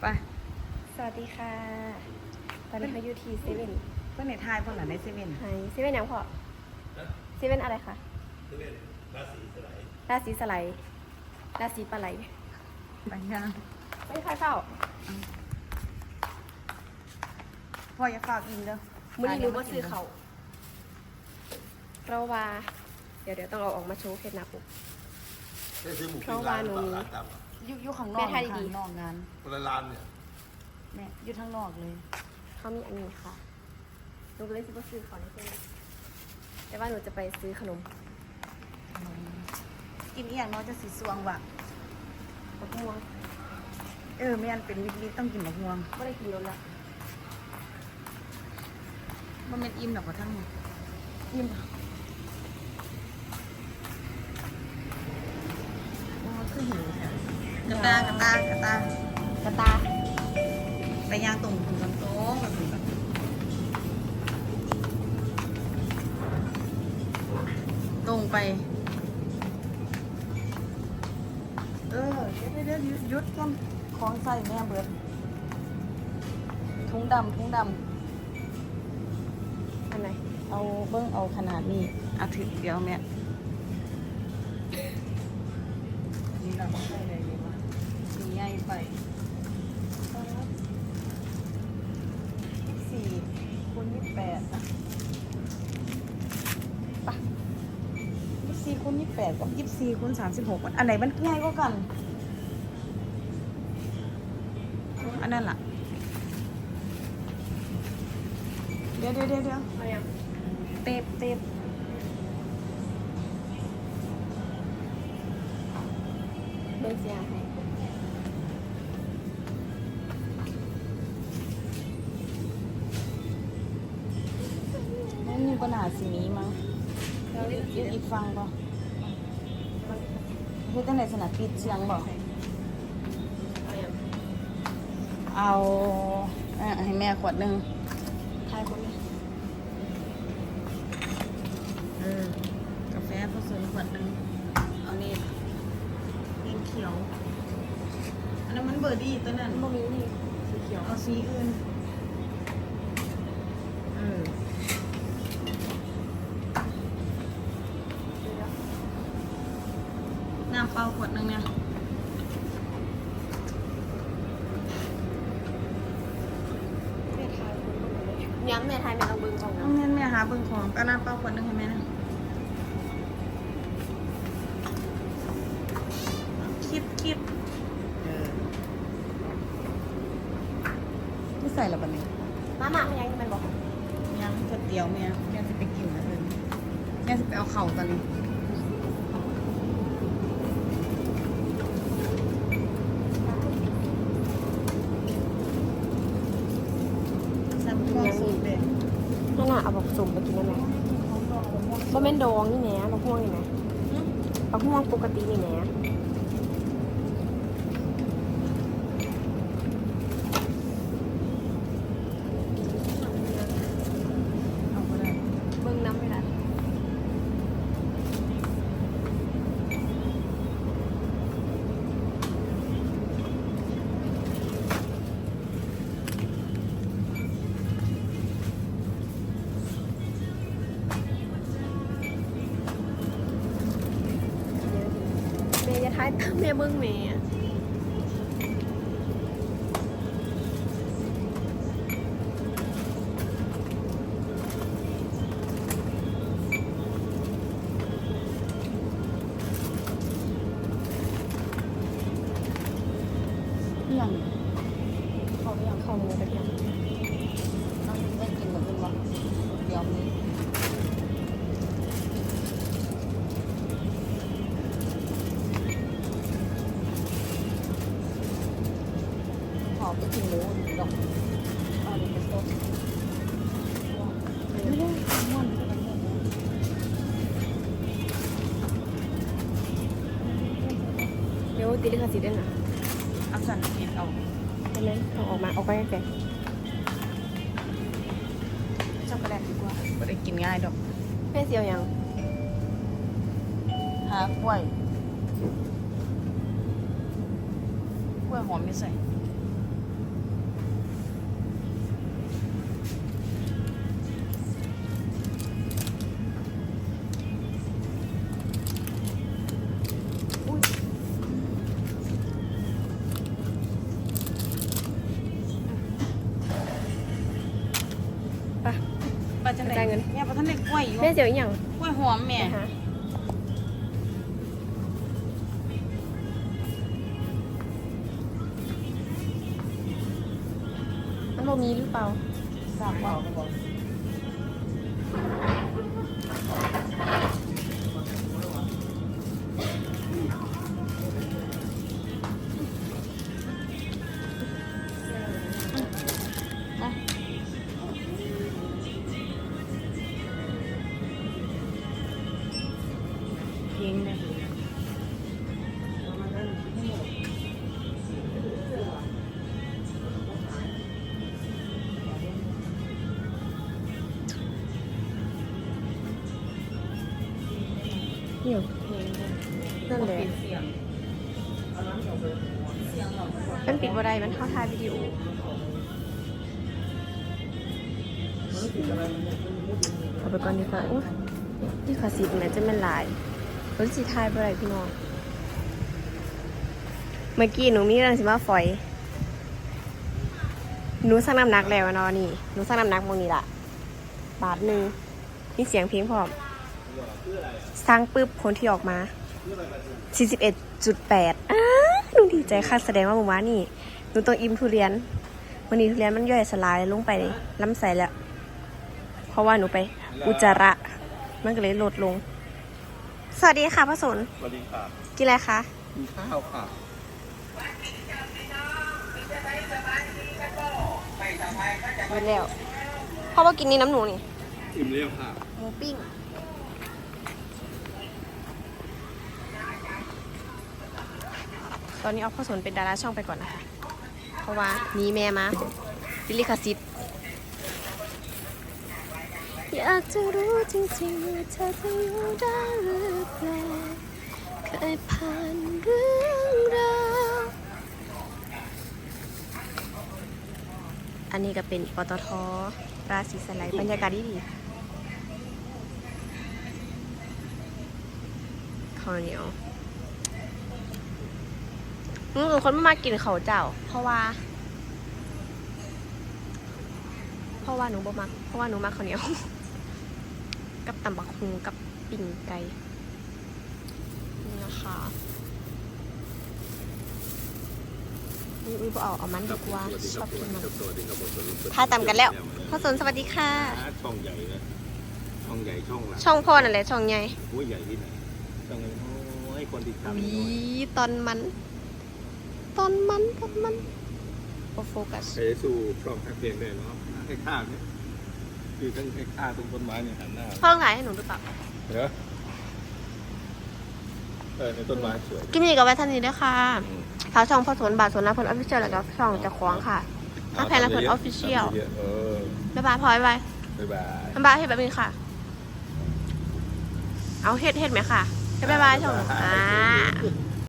ไปสวัสดีค่ะ ตอนนี้เขาอยู่ที่เซเว่นเพื่อนในทายเพื่อนหล่ะในเซเว่นไฮเซเว่นยังพอเซเว่นอะไรคะราศีสไลด์ราศีปลาไหลไปยังไม่ค่อยเข้าพ่ออย่าฝากอินเด้อมื่อนี้รู้ว่าซื้อเขาเพราะว่า เดี๋ยวเดี๋ยวต้องเอาออกมาโชว์เคล็ดลับปุ๊บได้ซื้อหมูเพปิ้ราะงว่าร้านหนูต่ อมีร้านตามอะอยู่อยู่ข้างนอกแม่ทายดีๆ ข้างนอกงานคนละร้านเนี่ยแม่อยู่ข้างนอกเลย เขามีอันนี้ค่ะ หนูก็เลยซื้อว่าซื้อเขาในเซเว่นแต่ว่าหนูจะไปซื้อขนม กินอีหยังเนาะจะสีสวงว่ะมะม่วงเออแม่นเป็นวิกฤตต้องกินมะม่วงไม่ได้กินรสละมันเป็นอิ่มดอกกระทั่งยิ้มโอ้คือหิวแท้ กระตากระตากระตากระตาไปย่างตรงถึงตรงโต๊ะแบบนี้แบบตรงไป เออเดี๋ยวเดี๋ยวเดี๋ยวหยุดก่อนของใส่แม่เบิดถุงดำถุงดำอันไหนเอาเบิ้งเอาขนาดนี้เอาถึงเดี๋ยวแม่นี่เราใส่เลยดีกว่าสีใหญ่ไปยี่สี่คูณยี่แปดอะไปยี่สี่คูณยี่แปดกับยี่สี่คูณสามสิบหกอันไหนมันง่ายกว่ากัน อันนั้นล่ะ เดี๋ยวเดี๋ยวเดี๋ยวเดี๋ยวเต็บเต็บเบิ่งเสียให้ ไม่มีปัญหาสีนี้มั้งแล้วอีกอีกอีกฟังป่ะเฮ็ดตั้งแต่สนัดปิดเสียงบ่เอายังเอาอะให้แม่ขวดหนึ่งทายคนนี้เออกาแฟผสมขวดหนึ่งเอานี่กินเขียว อันนั้นมันเบอร์ดี้ตัวนั้นมันมีนี่สีเขียวเอาสีอื่น วดหนึ่งเนี่ยแม่ทายคนนี้ย้ำแม่ทายแม่ลองเบิ่งก่อนน้นะองเน้นแม่หาเบิ่งของก็น้ำเปล่าขวดหนึ่งให้แม่นะคิดคิดเออไม่ใส่ละบันนี้มาม่าไม่ยังมันบอกยังก๋วยเตี๋ยวแม่แม่จะไปกินนะเอิญแม่จะไปเอาเข่าตอนนี้สั่งข้าวสุกเด็ด นั่นน่ะ เอาบอกสุ่มไปกินได้ไหมบ่แม่นดองนี่แหนะบักม่วงนี่แหนะบักม่วงปกตินี่แหนะ แม่เบิ่งแม่ กินหมูดอกเอาดิไปซดไม่ได้ม่วนกันหมดเลยเดี๋ยวติดลิขสิทธิ์ด้วยนะเอาสั่นผิดเอาใช่ไหมเอาออกมาออกไปแกช็อกโกแลตดีกว่าไม่ได้กินง่ายดอกแม่เสียวยังหากล้วยกล้วยหอมไม่ใส่ แม่เสียวอีหยังกล้วยหอมแม่นะฮะมันบ่มีหรือเปล่าสับว่าเพ เนี่ยนั่นแหละปิดเสียงเสียงเรามันปิดบ่ได้มันเข้าถ่ายวิดีโอเอาไปก่อนดีกว่าอุ๊ยนี่ขาสีตรงไหนจะเป็นลายรถสีทายบ่ได้พี่น้อง เมื่อกี้หนูมีเรื่องสิมาฝอย หนูสร้างน้ำหนักแล้วอะเนาะนี่ หนูสร้างน้ำหนักโมงนี้ละบาทหนึ่งมีเสียงเพลงพร้อม สร้างปุ๊บคนที่ออกมา 41.8อ้าหนูดีใจค่ะแสดงว่าหมู่บ้านนี่หนูต้องอิ่มทุเรียนวันนี้ทุเรียนมันย่อยสลายลงไปล้ำใส่แล้ว เพราะว่าหนูไป อุจจาระ มันก็เลยลดลง สวัสดีค่ะพระสนสวัสดีค่ะกินอะไรคะกินข้าวค่ะกินแล้วเพราะว่ากินนี่น้ำหนูนี่อิ่มเรียวค่ะหมูปิ้ง ตอนนี้เอาข้าวสนเป็นดาราช่องไปก่อนนะคะ เพราะว่าหนีแม่มาดิลิคาซิตอยากจะรู้จริงๆว่าเธอจะอยู่ได้หรือเปล่าเคยผ่านเรื่องราวอันนี้ก็เป็นปตทราศีสไลด์บรรยากาศดีดีข้าวเหนียว หนูเป็นคนไม่มากินเขาวเจ้า เพราะว่า เพราะว่าหนูบ่มัก เพราะว่าหนูมักข้าวเหนียว กับตำบักฮุงกับปิ่งไก่นี่นะคะอุ้ยอุ้ยบ่เอาเอามันดีกว่าชอบกินมันสวัสดีครับผมพาตำกันแล้วพ่อสนสวัสดีค่ะ ช่องใหญ่นะช่องใหญ่ช่องหลักช่องพ่อนั่นแหละช่องใหญ่โอ้ยใหญ่ที่ไหนช่องใหญ่โอ้ยคนติดตามวีน้อยตอนมัน ตอนมันตอนมันโอโฟกัสใครจะสู้ช่องแค่เพียงได้เนาะแค่ข้างเนี่ยคือทั้งแค่ข้างตรงต้นไม้เนี่ยหันหน้าพ่อต้องถ่ายให้หนูหรือเปล่าเหรอเออในต้นไม้สวยกินนี่กับไว้ท่านนี้ด้วยค่ะอืมฝากช่องพ่อสนบาทสนนะเพิ่นออฟฟิเชียลแล้วก็ช่องจะขวางค่ะถ้าแพนแล้วเพิ่นออฟฟิเชียลเออบ๊ายบายพลอยบายบ๊ายบายบ๊ายบายเฮ็ดแบบนี้ค่ะ เอาเฮ็ดเฮ็ดไหมค่ะเฮ็ดบ๊ายบายช่องอ่า